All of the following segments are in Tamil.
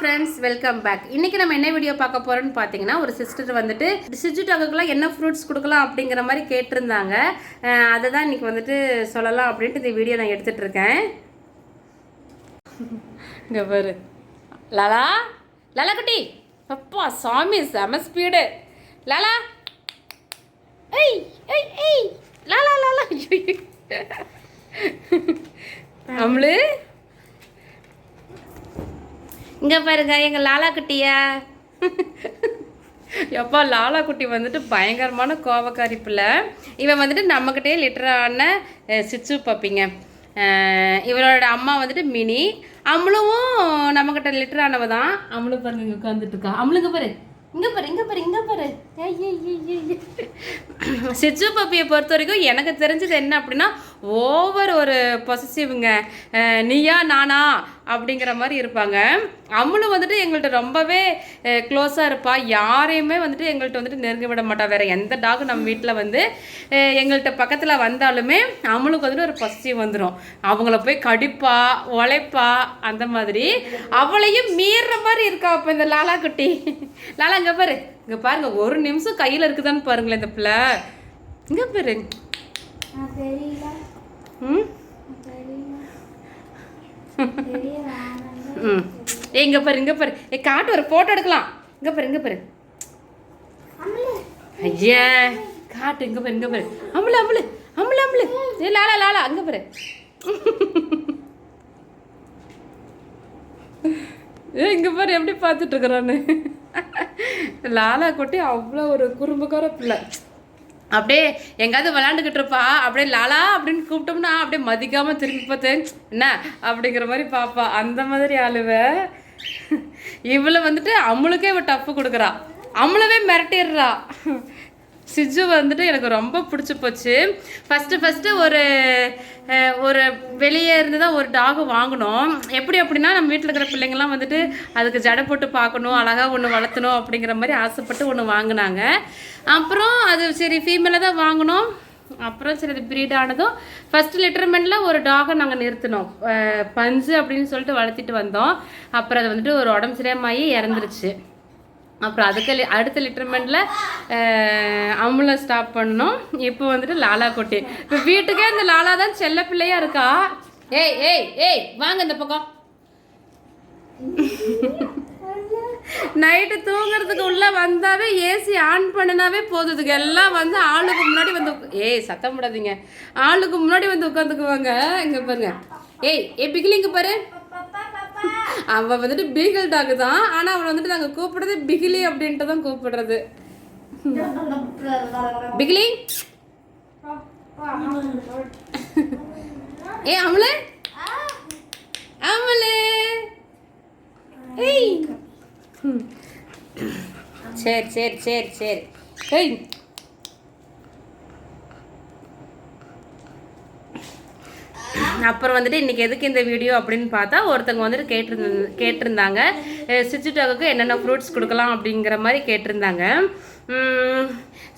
ஃப்ரெண்ட்ஸ் வெல்கம் பேக் இன்னைக்கு நம்ம என்ன வீடியோ பார்க்க போறோம்னு பார்த்தீங்கன்னா ஒரு சிஸ்டர் வந்துட்டு சிஜு என்ன ஃப்ரூட்ஸ் கொடுக்கலாம்? அப்படிங்கிற மாதிரி கேட்டிருந்தாங்க. அதை தான் இன்னைக்கு வந்துட்டு சொல்லலாம் அப்படின்ட்டு இந்த வீடியோ நான் எடுத்துட்டு இருக்கேன். இங்க பாரு. லாலா லலா குட்டி. அப்பா சாமி செம ஸ்பீடு லாலா. ஏய் ஏய் ஏய். லாலா லாலா. அம்ளு இங்க பாருங்க எங்க லாலா குட்டியா? எப்பா லாலா குட்டி வந்துட்டு பயங்கரமான கோவக்காரி பிள்ளை. இவன் வந்துட்டு நம்மக்கிட்டே லிட்டரான சிச்சு பப்பிங்க. அஹ் இவளோட அம்மா வந்துட்டு மினி. அம்மளும் நம்மக்கிட்ட லிட்டரானவ தான். அம்மளும் பாருங்க இங்கே உட்காந்துட்டு இருக்கா அம்மளுங்க பாரு. இங்கே பாரு இங்கே பாரு இங்கே பாரு. சிச்சு பப்பியை பொறுத்த வரைக்கும் எனக்கு தெரிஞ்சது என்ன அப்படின்னா ஓவர் ஒரு பொசசிவ்ங்க நீயா நானா? அப்படிங்கிற மாதிரி இருப்பாங்க. அம்மளும் வந்துட்டு எங்கள்கிட்ட ரொம்பவே க்ளோஸாக இருப்பா. யாரையுமே வந்துட்டு எங்கள்கிட்ட வந்துட்டு நெருங்க விட மாட்டா. வேற எந்த டாக் நம்ம வீட்டில் வந்து எங்கள்கிட்ட பக்கத்தில் வந்தாலுமே அம்மளுக்கு வந்துட்டு ஒரு பொசசிவ் வந்துடும் அவங்கள போய் கடிப்பா உழைப்பா அந்த மாதிரி. அவளையும் மீறுற மாதிரி இருக்கா அப்போ இந்த லாலா குட்டி? லாலா இங்கே பாரு. இங்கே பாருங்க ஒரு நிமிஷம் கையில் இருக்குதான்னு பாருங்களேன் இந்த பிள்ளை. இங்கே பாரு. ம்? ம். ஏய் இங்கே பாரு இங்கே பாரு. ஏ காட்டு ஒரு ஃபோட்டோ எடுக்கலாம். இங்கே பாரு இங்கே பாரு. ஐயா காட்டு இங்கே பாரு இங்கே பாரு. அம்பளு அம்புல அம்பளு அம்பளு ஏ லாலா லாலா அங்கே பாரு. ஏ இங்கே பாரு எப்படி பார்த்துட்டு இருக்கிறான்னு. லாலா குட்டி அவ்வளோ ஒரு குறும்புக்கார பிள்ளை. அப்படியே எங்கேயாவது விளாண்டுக்கிட்டு இருப்பா அப்படியே லாலா அப்படின்னு கூப்பிட்டோம்னா அப்படியே மதிக்காமல் திரும்பி பார்த்தேன் என்ன அப்படிங்கிற மாதிரி பாப்பா. அந்த மாதிரி ஆளுவ. இவளை வந்துட்டு அவளுக்கே இவ டப்பு கொடுக்குறா. அவளவே மிரட்டிடுறா. சிஜு வந்துட்டு எனக்கு ரொம்ப பிடிச்சி போச்சு. ஃபஸ்ட்டு ஃபஸ்ட்டு ஒரு ஒரு வெளியே இருந்து தான் ஒரு டாகு வாங்கினோம். எப்படி அப்படின்னா நம்ம வீட்டில் இருக்கிற பிள்ளைங்கள்லாம் வந்துட்டு அதுக்கு ஜடை போட்டு பார்க்கணும் அழகாக ஒன்று வளர்த்தணும் அப்படிங்கிற மாதிரி ஆசைப்பட்டு ஒன்று வாங்கினாங்க. அப்புறம் அது சரி ஃபீமேலாக தான் வாங்கினோம். அப்புறம் சரி அது ப்ரீட் ஆனதும் ஃபர்ஸ்ட் லிட்டர்மெண்ட்டில் ஒரு டாகை நாங்கள் நிறுத்தினோம். பஞ்சு அப்படின்னு சொல்லிட்டு வளர்த்திட்டு வந்தோம். அப்புறம் அது வந்துட்டு ஒரு உடம்பு சரியாமாயி இறந்துருச்சு. அப்புறம் அதுக்கு லி- அடுத்த லிட்டர்மெண்ட்டில் அமுலை ஸ்டாப் பண்ணோம் இப்போ வந்துட்டு லாலா குட்டி. இப்போ வீட்டுக்கே இந்த லாலா தான் செல்ல பிள்ளையா இருக்கா? ஏய் ஏய் ஏய் வாங்க இந்த பக்கம். நைட்டு தூங்குறதுக்கு உள்ள வந்தாவே ஏசி ஆன் பண்ணினாவே போதுதுக்கு எல்லாம் வந்து ஆளுக்கு முன்னாடி வந்து ஏய் சத்தம் போடாதீங்க. ஆளுக்கு முன்னாடி வந்து உட்காந்துக்குவாங்க. இங்கே பாருங்க. ஏய் ஏ பிகிலிங்க பாரு. அவன் வந்துட்டு பீகல் டாக் தான். ஆனா அவன் வந்துட்டு நாங்க கூப்பிடுறது பிகிலி அப்படின்ட்டு தான் கூப்பிடுறது. பிகிலி ஏ அமலே? அமலே? ஏய். சரி சரி சரி சரி. ஏய். அப்புறம் வந்துட்டு இன்றைக்கி எதுக்கு இந்த வீடியோ அப்படின்னு பார்த்தா ஒருத்தவங்க வந்துட்டு கேட்டிருந்த கேட்டிருந்தாங்க. சிச்சுட்டாக்கு என்னென்ன ஃப்ரூட்ஸ் கொடுக்கலாம் அப்படிங்கிற மாதிரி கேட்டிருந்தாங்க.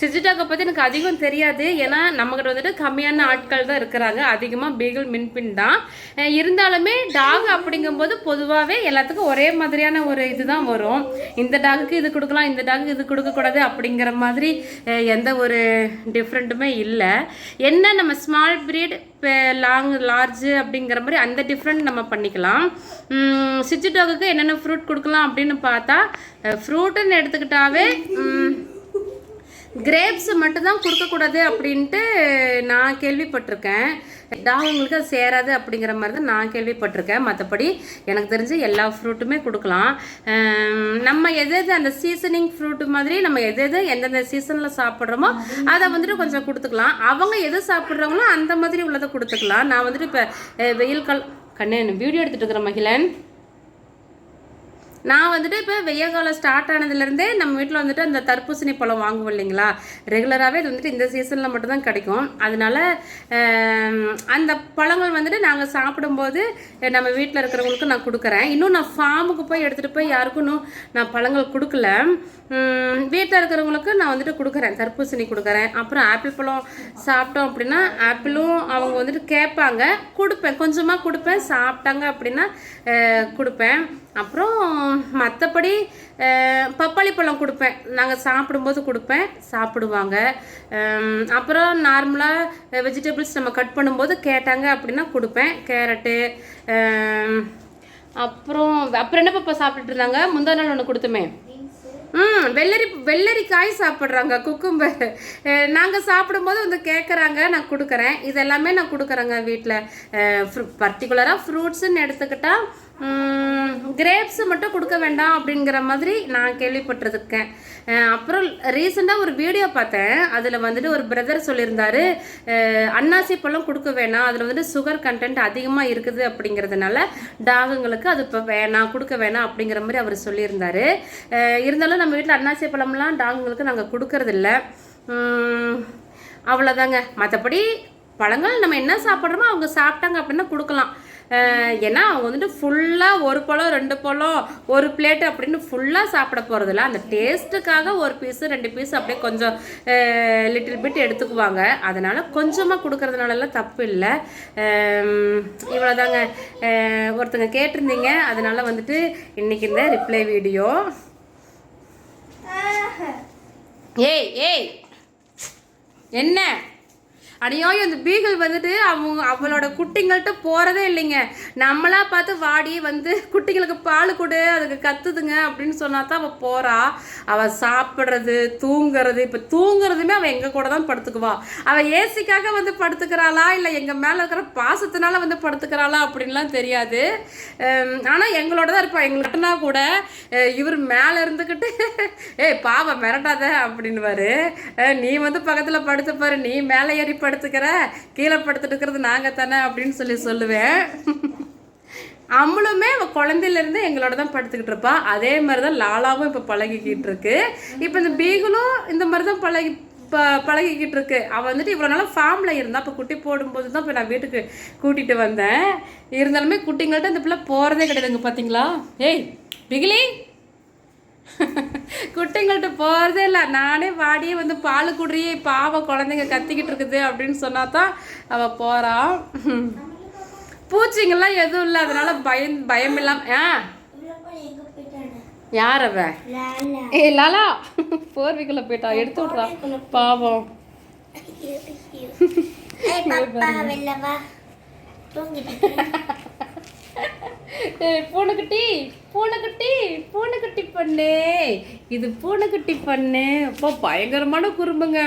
சிஜிடாக்கை பற்றி எனக்கு அதிகம் தெரியாது. ஏன்னா நம்மக்கிட்ட வந்துட்டு கம்மியான ஆட்கள் தான் இருக்கிறாங்க. அதிகமாக பீகிள் மின்பின் தான். இருந்தாலுமே டாக் அப்படிங்கும்போது பொதுவாகவே எல்லாத்துக்கும் ஒரே மாதிரியான ஒரு இதுதான் வரும். இந்த டாகுக்கு இது கொடுக்கலாம் இந்த டாகுக்கு இது கொடுக்கக்கூடாது அப்படிங்கிற மாதிரி எந்த ஒரு டிஃப்ரெண்ட்டுமே இல்லை. என்ன நம்ம ஸ்மால் பிரீட் லாங் லார்ஜ் அப்படிங்கிற மாதிரி அந்த டிஃப்ரெண்ட் நம்ம பண்ணிக்கலாம். சிச்சு டாகுக்கு என்னென்ன ஃப்ரூட் கொடுக்கலாம் அப்படின்னு பார்த்தா ஃப்ரூட்டுன்னு எடுத்துக்கிட்டாவே கிரேப்ஸ் மட்டும்தான் கொடுக்கக்கூடாது அப்படின்ட்டு நான் கேள்விப்பட்டிருக்கேன். டாகுங்களுக்கு அது சேராது அப்படிங்கிற மாதிரி தான் நான் கேள்விப்பட்டிருக்கேன். மற்றபடி எனக்கு தெரிஞ்சு எல்லா ஃப்ரூட்டுமே கொடுக்கலாம். நம்ம எது எது அந்த சீசனிங் ஃப்ரூட்டு மாதிரி நம்ம எது எது எந்தெந்த சீசனில் சாப்பிட்றோமோ அதை வந்துட்டு கொஞ்சம் கொடுத்துக்கலாம். அவங்க எது சாப்பிட்றாங்களோ அந்த மாதிரி உள்ளதை கொடுத்துக்கலாம். நான் வந்துட்டு இப்போ வெயில் கால் கண்ணு வீடியோ எடுத்துகிட்டு இருக்கிற மகிழன். நான் வந்துட்டு இப்போ வெய்ய காலம் ஸ்டார்ட் ஆனதுலேருந்தே நம்ம வீட்டில் வந்துட்டு அந்த தர்பூசணி பழம் வாங்குவோம் இல்லைங்களா? ரெகுலராகவே இது வந்துட்டு இந்த சீசனில் மட்டும்தான் கிடைக்கும். அதனால அந்த பழங்கள் வந்துட்டு நாங்கள் சாப்பிடும்போது நம்ம வீட்டில் இருக்கிறவங்களுக்கு நான் கொடுக்குறேன். இன்னும் நான் ஃபார்முக்கு போய் எடுத்துகிட்டு போய் யாருக்கும் இன்னும் நான் பழங்கள் கொடுக்கல. வீட்டில் இருக்கிறவங்களுக்கு நான் வந்துட்டு கொடுக்குறேன். தர்பூசணி கொடுக்குறேன். அப்புறம் ஆப்பிள் பழம் சாப்பிட்டோம் அப்படின்னா ஆப்பிளும் அவங்க வந்துட்டு கேட்பாங்க. கொடுப்பேன். கொஞ்சமாக கொடுப்பேன். சாப்பிட்டாங்க அப்படின்னா கொடுப்பேன். அப்புறம் மற்றபடி பப்பாளி பழம் கொடுப்பேன். நாங்கள் சாப்பிடும்போது கொடுப்பேன். சாப்பிடுவாங்க. அப்புறம் நார்மலாக வெஜிடபிள்ஸ் நம்ம கட் பண்ணும்போது கேட்டாங்க அப்படின்னா கொடுப்பேன். கேரட்டு அப்புறம் அப்புறம் என்ன பாப்பா சாப்பிட்டுட்டு இருந்தாங்க? முந்தா நாள் ஒன்று கொடுத்துமே. ம் வெள்ளரி வெள்ளரிக்காய் சாப்பிட்றாங்க குக்கும்பர் நாங்கள் சாப்பிடும்போது வந்து கேட்குறாங்க நான் கொடுக்குறேன். இதெல்லாமே நான் கொடுக்குறேங்க வீட்டில் பர்டிகுலராக ஃப்ரூட்ஸுன்னு எடுத்துக்கிட்டால் கிரேப்ஸ் மட்டும் கொடுக்க வேண்டாம் அப்படிங்கிற மாதிரி நான் கேள்விப்பட்டிருக்கேன் அப்புறம் ரீசெண்டாக ஒரு வீடியோ பார்த்தேன். அதில் வந்துட்டு ஒரு பிரதர் சொல்லியிருந்தாரு அன்னாசி பழம் கொடுக்க வேணாம். அதில் வந்துட்டு சுகர் கண்டென்ட் அதிகமாக இருக்குது அப்படிங்கிறதுனால டாகுங்களுக்கு அது இப்போ வேணாம் கொடுக்க வேணாம் அப்படிங்கிற மாதிரி அவர் சொல்லியிருந்தாரு. இருந்தாலும் நம்ம வீட்டில் அன்னாசி பழம்லாம் டாகுங்களுக்கு நாங்கள் கொடுக்கறதில்ல. அவ்வளோதாங்க மற்றபடி பழங்கள் நம்ம என்ன சாப்பிட்றோமோ அவங்க சாப்பிட்டாங்க அப்படின்னா கொடுக்கலாம். ஏன்னா அவங்க வந்துட்டு ஃபுல்லாக ஒரு பழம் ரெண்டு பழம் ஒரு பிளேட் அப்படின்னு ஃபுல்லாக சாப்பிட போகிறதில்ல அந்த டேஸ்ட்டுக்காக ஒரு பீஸு ரெண்டு பீஸ் அப்படியே கொஞ்சம் லிட்டில் பிட் எடுத்துக்குவாங்க. அதனால் கொஞ்சமாக கொடுக்கறதுனாலலாம் தப்பு இல்லை. இவ்வளோதாங்க ஒருத்தங்க கேட்டிருந்தீங்க. அதனால் வந்துட்டு இன்றைக்கி இந்த ரிப்ளை வீடியோ ஏய் ஏய். என்ன? அடியோ இந்த பீகிள் வந்துட்டு அவங்க அவளோட குட்டிங்கள்ட்ட போகிறதே இல்லைங்க. நம்மளா பார்த்து வாடி வந்து குட்டிங்களுக்கு பால் கொடு அதுக்கு கத்துதுங்க அப்படின்னு சொன்னா தான் அவள் போகிறா அவள் சாப்பிட்றது தூங்குறது இப்போ தூங்குறதுமே அவள் எங்கள் கூட தான் படுத்துக்குவா. அவள் ஏசிக்காக வந்து படுத்துக்கிறாளா இல்லை எங்கள் மேலே இருக்கிற பாசத்தினால வந்து படுத்துக்கிறாளா அப்படின்லாம் தெரியாது. ஆனால் எங்களோட தான் இருப்பா. எங்களுக்குனா கூட இவர் மேலே இருந்துக்கிட்டு ஏய் பாவம் மிரட்டாத அப்படின்னுவாரு. நீ வந்து பக்கத்தில் படுத்து பாரு நீ மேலே ஏறி படுத்துக்கிற கீழே படுத்துட்டு இருக்கிறது நாங்கள் தானே அப்படின்னு சொல்லி சொல்லுவேன். அம்மளுமே அவள் குழந்தையிலேருந்து எங்களோட தான் படுத்துக்கிட்டு இருப்பா. அதே மாதிரி தான் லாலாவும் இப்போ பழகிக்கிட்டு இருக்கு. இப்போ இந்த பீகுலும் இந்த மாதிரி தான் பழகி பழகிக்கிட்டு இருக்கு. அவள் வந்துட்டு இவ்வளோ நாளாக ஃபார்மில் இருந்தா இப்போ குட்டி போடும்போது தான் இப்போ நான் வீட்டுக்கு கூட்டிகிட்டு வந்தேன். இருந்தாலுமே குட்டிங்கள்ட்ட இந்த பிள்ளை போகிறதே கிடையாதுங்க பார்த்தீங்களா ஏய் பிகிலி! குட்டிங்கள்ட்ட போகிறதே இல்லை. நானே வாடியே வந்து பால் குடியே பாவம் குழந்தைங்க கத்திக்கிட்டு இருக்குது அப்படின்னு சொன்னா தான் அவள் போகிறான் பூச்சிங்கெல்லாம் எதுவும் இல்லை. அதனால பயம் பயம் இல்லாம ஆ? யார் அவ? ஏ லாலா. போர்விக்குள்ள போயிட்டா. எடுத்து விட்றா. பாவம். தூங்கிட்டு பூனைக்குட்டி பூனைக்குட்டி பூனைக்குட்டி பண்ணு. இது பூனைக்குட்டி பண்ணு. அப்போ பயங்கரமான குறும்புங்க.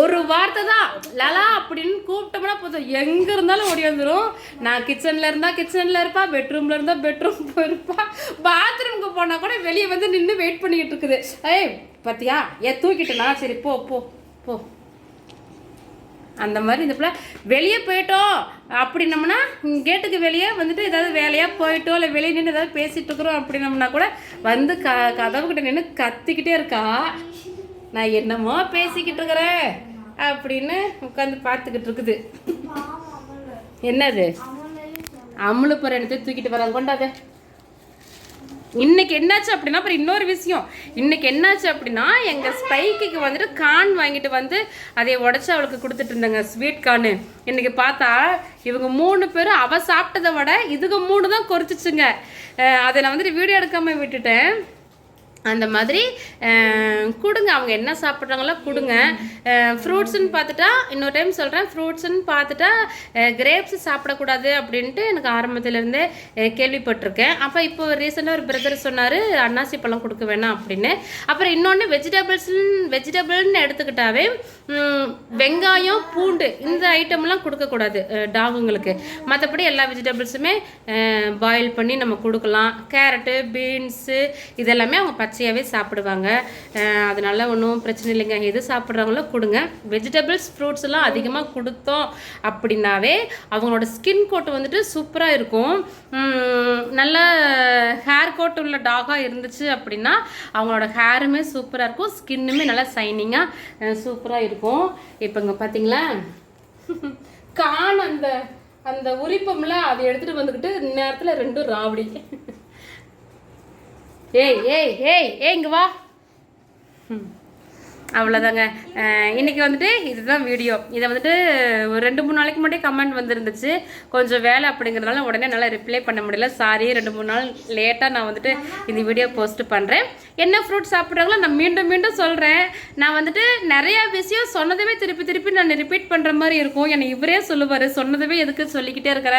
ஒரு வார்த்தை தான். லலா அப்படின்னு கூப்பிட்டோம்னா போதும். எங்க இருந்தாலும் ஓடி வந்துடும் நான் கிச்சன்ல இருந்தா கிச்சன்ல இருப்பா பெட்ரூம்ல இருந்தா பெட்ரூம் போயிருப்பா பாத்ரூம்க்கு போனா கூட வெளியே வந்து நின்று வெயிட் பண்ணிக்கிட்டு இருக்குது. ஏய் பாத்தியா? ஏன் தூக்கிட்டனா? சரி போ போ போ. அந்த மாதிரி இந்த பிள்ளை வெளியே போயிட்டோம் அப்படின்னம்னா கேட்டுக்கு வெளியே வந்துட்டு ஏதாவது வேலையாக போயிட்டோம் இல்லை வெளியே நின்று ஏதாவது பேசிட்டு இருக்கிறோம் அப்படின்னம்னா கூட வந்து க கதவுக்கிட்ட நின்று கத்திக்கிட்டே இருக்கா? நான் என்னமோ பேசிக்கிட்டு இருக்கிறேன் அப்படின்னு உட்காந்து பார்த்துக்கிட்டு இருக்குது. என்னது? அமுலு பற தூக்கிட்டு வராங்க கொண்டாத இன்னைக்கு என்னாச்சு அப்படின்னா அப்புறம் இன்னொரு விஷயம். இன்னைக்கு என்னாச்சு அப்படின்னா எங்க ஸ்பைக்கு வந்துட்டு கான் வாங்கிட்டு வந்து அதை உடச்சி அவளுக்கு கொடுத்துட்டு இருந்தாங்க ஸ்வீட் கார்னு இன்னைக்கு பார்த்தா இவங்க மூணு பேரும் அவ சாப்பிட்டதை விட இதுக்கு மூணு தான் குறைச்சிச்சுங்க. அதை நான் வந்துட்டு வீடியோ எடுக்காம விட்டுட்டேன். அந்த மாதிரி கொடுங்க. அவங்க என்ன சாப்பிட்றாங்களோ கொடுங்க. ஃப்ரூட்ஸுன்னு பார்த்துட்டா இன்னொரு டைம் சொல்கிறேன் ஃப்ரூட்ஸ்னு பார்த்துட்டா கிரேப்ஸ் சாப்பிடக்கூடாது அப்படின்ட்டு எனக்கு ஆரம்பத்துலேருந்தே கேள்விப்பட்டிருக்கேன். அப்போ இப்போ ரீசெண்டாக ஒரு பிரதர் சொன்னார் அன்னாசி பழம் கொடுக்க வேணாம் அப்படின்னு. அப்புறம் இன்னொன்று வெஜிடபிள்ஸ்ன்னு வெஜிடபிள்னு எடுத்துக்கிட்டாவே வெங்காயம் பூண்டு இந்த ஐட்டம்லாம் கொடுக்கக்கூடாது டாகுங்களுக்கு மற்றபடி எல்லா வெஜிடபிள்ஸுமே பாயில் பண்ணி நம்ம கொடுக்கலாம். கேரட்டு பீன்ஸு இதெல்லாமே அவங்க பச்சையாகவே சாப்பிடுவாங்க. அதனால ஒன்றும் பிரச்சனை இல்லைங்க. எது சாப்பிட்றாங்களோ கொடுங்க. வெஜிடபிள்ஸ் ஃப்ரூட்ஸ் எல்லாம் அதிகமாக கொடுத்தோம் அப்படின்னாவே அவங்களோட ஸ்கின் கோட் வந்துட்டு சூப்பராக இருக்கும். நல்ல ஹேர் கோட் உள்ள டாகாக இருந்துச்சு அப்படின்னா அவங்களோட ஹேருமே சூப்பராக இருக்கும். ஸ்கின்னுமே நல்லா சைனிங்காக சூப்பராக இருக்கும். இப்போ இங்கே பார்த்தீங்களா கான் அந்த அந்த உரிப்பம்ல அதை எடுத்துட்டு வந்துக்கிட்டு நேரத்தில் ரெண்டும் ராவடி. ஏய் ஏய் ஏய் ஏய் இங்கே வா ம். அவ்வளோதாங்க இன்றைக்கி வந்துட்டு இதுதான் வீடியோ இதை வந்துட்டு ஒரு ரெண்டு மூணு நாளைக்கு முன்னாடி கமெண்ட் வந்துருந்துச்சு. கொஞ்சம் வேலை அப்படிங்கிறதுனால உடனே நல்லா ரிப்ளை பண்ண முடியல. சாரி ரெண்டு மூணு நாள் லேட்டாக நான் வந்துட்டு இந்த வீடியோ போஸ்ட் பண்ணுறேன் என்ன ஃப்ரூட் சாப்பிட்றாங்களோ நான் மீண்டும் மீண்டும் சொல்கிறேன் நான் வந்துட்டு நிறையா விஷயம் சொன்னதவே திருப்பி திருப்பி நான் ரிப்பீட் பண்ணுற மாதிரி இருக்கும். என்னை இவரே சொல்லுவார். சொன்னதவே எதுக்கு சொல்லிக்கிட்டே இருக்கிற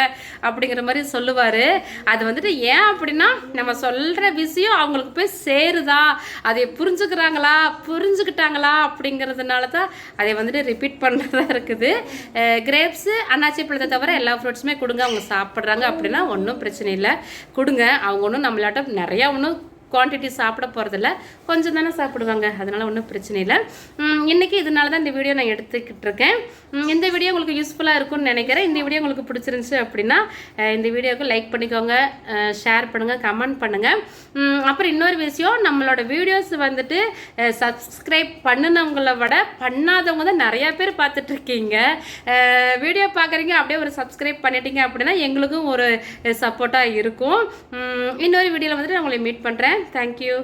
அப்படிங்கிற மாதிரி சொல்லுவார். அது வந்துட்டு ஏன் அப்படின்னா நம்ம சொல்கிற விஷயம் அவங்களுக்கு போய் சேருதா. அதை புரிஞ்சுக்கிறாங்களா? புரிஞ்சுக்கிட்டாங்களா? அப்படிங்கிறதுனால தான் அதை வந்துட்டு ரிப்பீட் பண்ணுறதா இருக்குது. கிரேப்ஸு அன்னாச்சி பழத்தை தவிர எல்லா ஃப்ரூட்ஸுமே கொடுங்க. அவங்க சாப்பிட்றாங்க அப்படின்னா ஒன்றும் பிரச்சனை இல்லை. கொடுங்க. அவங்க ஒன்றும் நம்மளாட்ட நிறையா ஒன்றும் குவான்டிட்டி சாப்பிட போகிறதில்ல கொஞ்சம் தானே சாப்பிடுவாங்க. அதனால் ஒன்றும் பிரச்சனை இல்லை. இன்றைக்கி இதனால தான் இந்த வீடியோ நான் எடுத்துக்கிட்டு இருக்கேன். இந்த வீடியோ உங்களுக்கு யூஸ்ஃபுல்லாக இருக்கும்னு நினைக்கிறேன். இந்த வீடியோ உங்களுக்கு பிடிச்சிருந்துச்சு அப்படின்னா இந்த வீடியோவுக்கு லைக் பண்ணிக்கோங்க. ஷேர் பண்ணுங்கள் கமெண்ட் பண்ணுங்கள் அப்புறம் இன்னொரு விஷயம் நம்மளோட வீடியோஸ் வந்துட்டு சப்ஸ்கிரைப் பண்ணினவங்கள விட பண்ணாதவங்க தான் நிறையா பேர் பார்த்துட்ருக்கீங்க வீடியோ பார்க்குறீங்க அப்படியே ஒரு சப்ஸ்கிரைப் பண்ணிட்டீங்க அப்படின்னா எங்களுக்கும் ஒரு சப்போர்ட்டாக இருக்கும். இன்னொரு வீடியோவில் வந்துட்டு நான் உங்களை மீட் பண்ணுறேன் தேங்க்யூ